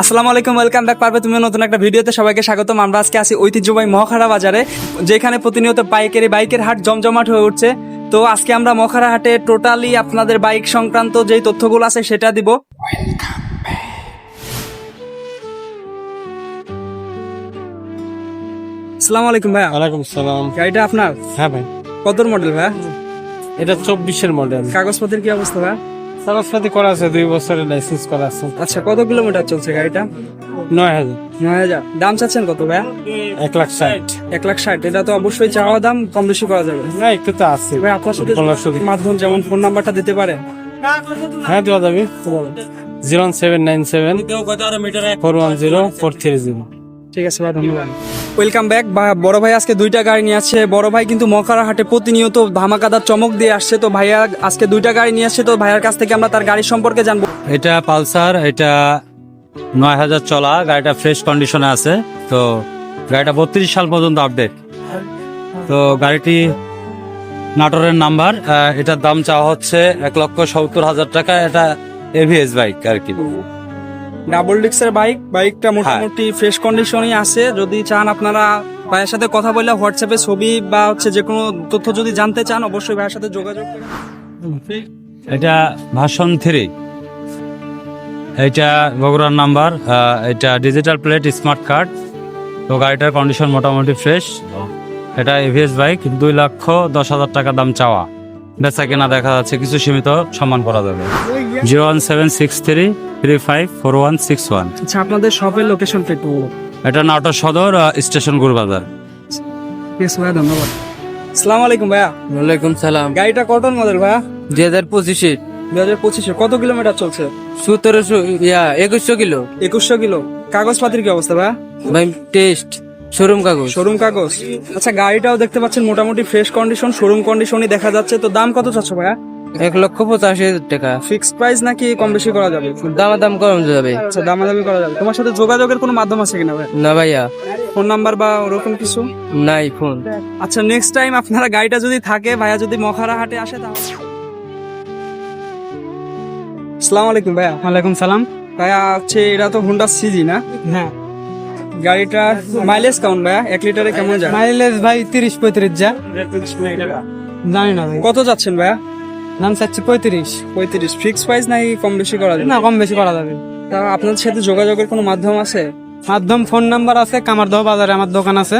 আসসালামু আলাইকুম welcome back পারবে। তুমি নতুন একটা ভিডিওতে সবাইকে স্বাগতম। আমরা আজকে আছি ঐতিহ্যবাহী মহাখারা বাজারে যেখানে প্রতিনিয়ত বাইকের বাইকের হাট জমজমাট হয়ে উঠছে। তো আজকে আমরা মহাখারা হাটে টোটালি আপনাদের বাইক সংক্রান্ত যেই তথ্যগুলো আছে সেটা দিব। আসসালামু আলাইকুম ভাইয়া। ওয়ালাইকুম সালাম গাড়িটা আপনার? হ্যাঁ ভাই। কতর মডেল ভাইয়া? এটা চব্বিশের মডেল কাগজপত্রের কি অবস্থা ভাইয়া? কাগজপাতি করা আছে দুই বছরের লাইসেন্স করা আছে। আচ্ছা কত কিলোমিটার চলছে গাড়িটা? নয় হাজার। নয় হাজার। দাম চাচ্ছেন কত ভাইয়া? এক লাখ ষাট। এক লাখ ষাট। এটা তো অবশ্যই চাওয়া দাম কম বেশি করা যাবে। না একটু তো আছে। ভাই আপনার সাথে মাধ্যম যেমন ফোন নাম্বারটা দিতে পারে। হ্যাঁ দেওয়া যাবে। Zero seven nine seven four one zero four three zero. ঠিক আছে ভাই ধন্যবাদ। ওয়েলকাম ব্যাক বড় ভাই আজকে দুইটা গাড়ি নিয়ে আসছে। বড় ভাই কিন্তু মকারা হাটে প্রতিনিয়ত ধামাকাদার চমক দিয়ে আসছে। তো ভাইয়া আজকে দুইটা গাড়ি নিয়ে আসছে। তো ভাইয়ার কাছ থেকে আমরা তার গাড়ি সম্পর্কে জানব। এটা পালসার, এটা নয় হাজার চলা। গাড়িটা ফ্রেশ কন্ডিশনে আছে। তো গাড়িটা বত্রিশ সাল পর্যন্ত আপডেট তো গাড়িটি নাটোরের নাম্বার। এটার দাম চাওয়া হচ্ছে এক লক্ষ সত্তর হাজার টাকা। এটা এভিএস বাইক আর কি। ডাবল ডিক্সের বাইক বাইকটা মোটামুটি ফ্রেশ কন্ডিশনই আছে। যদি চান আপনারা ভাইয়ের সাথে কথা বললে হোয়াটসঅ্যাপে ছবি বা হচ্ছে যে কোনো তথ্য যদি জানতে চান অবশ্যই ভাইয়ের সাথে যোগাযোগ করুন। এটা ভাষণ থ্রি। এটা বগুড়ার নাম্বার। এটা ডিজিটাল প্লেট স্মার্ট কার্ড তো গাড়িটার কন্ডিশন মোটামুটি ফ্রেশ এটা এভিএস বাইক দুই লক্ষ দশ হাজার টাকা দাম চাওয়া। বেচা কেনা দেখা যাচ্ছে কিছু সীমিত সম্মান করা যাবে। Zero one seven six three three five four one six one. আচ্ছা আপনাদের শপের লোকেশনটা একটু বলুন। এটা নাটোর সদর স্টেশন গুরবাজার। ঠিক আছে ভাইয়া ধন্যবাদ। আসসালামু আলাইকুম ভাইয়া। ওয়ালাইকুম সালাম। গাড়িটা কটন মডেল ভাইয়া? দুই হাজার পঁচিশে দুই হাজার পঁচিশে কত কিলোমিটার চলছে? সতেরোশো ইয়া একুশশো কিলো। একুশশো কিলো। কাগজপাতির কি অবস্থা ভাইয়া? ভাই টেস্ট শোরুম কাগজ। শোরুম কাগজ। আচ্ছা গাড়িটাও দেখতে পাচ্ছেন মোটামুটি ফ্রেশ কন্ডিশন শোরুম কন্ডিশনই দেখা যাচ্ছে। তো দাম কত চাচ্ছ ভাইয়া? এক লক্ষ পঁচাশি হাজার টাকা। ফিক্স প্রাইস নাকি কম বেশি করা যাবে? দামা দাম কম যাবে। আচ্ছা দামাদামি করা যাবে। তোমার সাথে যোগাযোগের কোনো মাধ্যম আছে কিনা ভাই না ভাইয়া। ফোন নাম্বার বা ওরকম কিছু? নাই ফোন। আচ্ছা নেক্সট টাইম আপনারা গাড়িটা যদি থাকে ভাইয়া যদি মখারা হাটে আসে তাহলে আসসালামু আলাইকুম ভাইয়া। ওয়ালাইকুম সালাম। ভাইয়া হচ্ছে এটা তো হুন্ডা সিজি না? হ্যাঁ। গাড়িটা মাইলেজ কেমন ভাইয়া? এক লিটারে কেমন যায়? মাইলেজ ভাই তিরিশ পঁয়ত্রিশ যা। জানি না ভাই। কত যাচ্ছেন ভাইয়া? দাম চাচ্ছি পঁয়ত্রিশ। পঁয়ত্রিশ। ফিক্স প্রাইস নাকি কম বেশি করা যাবে? না কম বেশি করা যাবে। তা আপনাদের সাথে যোগাযোগের কোনো মাধ্যম আছে? মাধ্যম ফোন নাম্বার আছে কামারদহ বাজারে আমার দোকান আছে।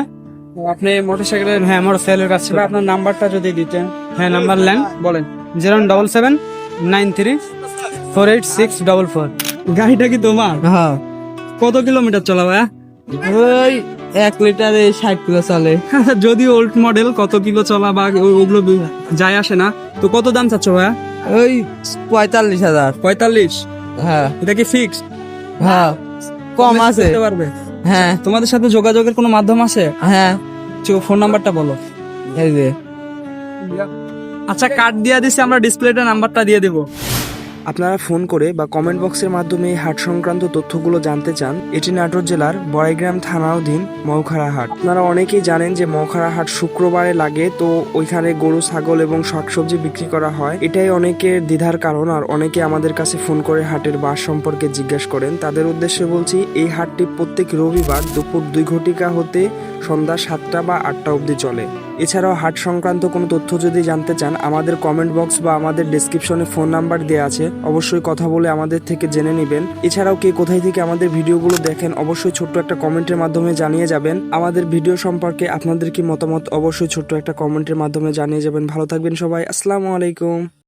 আপনি মোটরসাইকেলের হ্যাঁ আমার সেলের কাছে আপনার নাম্বারটা যদি দিতেন। হ্যাঁ নাম্বার লেন বলেন। Zero double seven nine three four eight six double four. গাড়িটা কি তোমার? হ্যাঁ। কত কিলোমিটার চলা ভাইয়া? ওই এক লিটারে ষাট কিলো চলে। যদি ওল্ড মডেল কত কিলো চলা বা ওগুলো যায় আসে না তো কত দাম চাচ্ছ ভাইয়া? ওই পঁয়তাল্লিশ হাজার। পঁয়তাল্লিশ? হ্যাঁ। এটা কি ফিক্স হ্যাঁ কম আছে। পারবে? হ্যাঁ। তোমাদের সাথে যোগাযোগের কোনো মাধ্যম আছে? হ্যাঁ। ফোন নাম্বারটা বলো। এই যে। আচ্ছা কার্ড দিয়ে দিছি আমরা ডিসপ্লেতে নাম্বারটা দিয়ে দেবো। আপনারা ফোন করে বা কমেন্ট বক্সের মাধ্যমে এই হাট সংক্রান্ত তথ্যগুলো জানতে চান, এটি নাটোর জেলার বড়াইগ্রাম থানাধীন মৌখারা হাট। আপনারা অনেকেই জানেন যে মৌখারা হাট শুক্রবারে লাগে, তো ওইখানে গরু, ছাগল এবং শাকসবজি বিক্রি করা হয়। এটাই অনেকের দ্বিধার কারণ, আর অনেকে আমাদের কাছে ফোন করে হাটের বাস সম্পর্কে জিজ্ঞাসা করেন। তাদের উদ্দেশ্যে বলছি, এই হাটটি প্রত্যেক রবিবার দুপুর দুই ঘটিকা হতে সন্ধ্যা সাতটা বা আটটা অবধি চলে। এছাড়াও হাট সংক্রান্ত কোনো তথ্য যদি জানতে চান, আমাদের কমেন্ট বক্স বা আমাদের ডিসক্রিপশনে ফোন নাম্বার দেওয়া আছে। অবশ্যই কথা বলে আমাদের থেকে জেনে নেবেন। এছাড়াও কে কোথায় থেকে আমাদের ভিডিওগুলো দেখেন, অবশ্যই ছোট্ট একটা কমেন্টের মাধ্যমে জানিয়ে যাবেন। আমাদের ভিডিও সম্পর্কে আপনাদের কি মতামত, অবশ্যই ছোট্ট একটা কমেন্টের মাধ্যমে জানিয়ে যাবেন। ভালো থাকবেন সবাই। আসসালামু আলাইকুম।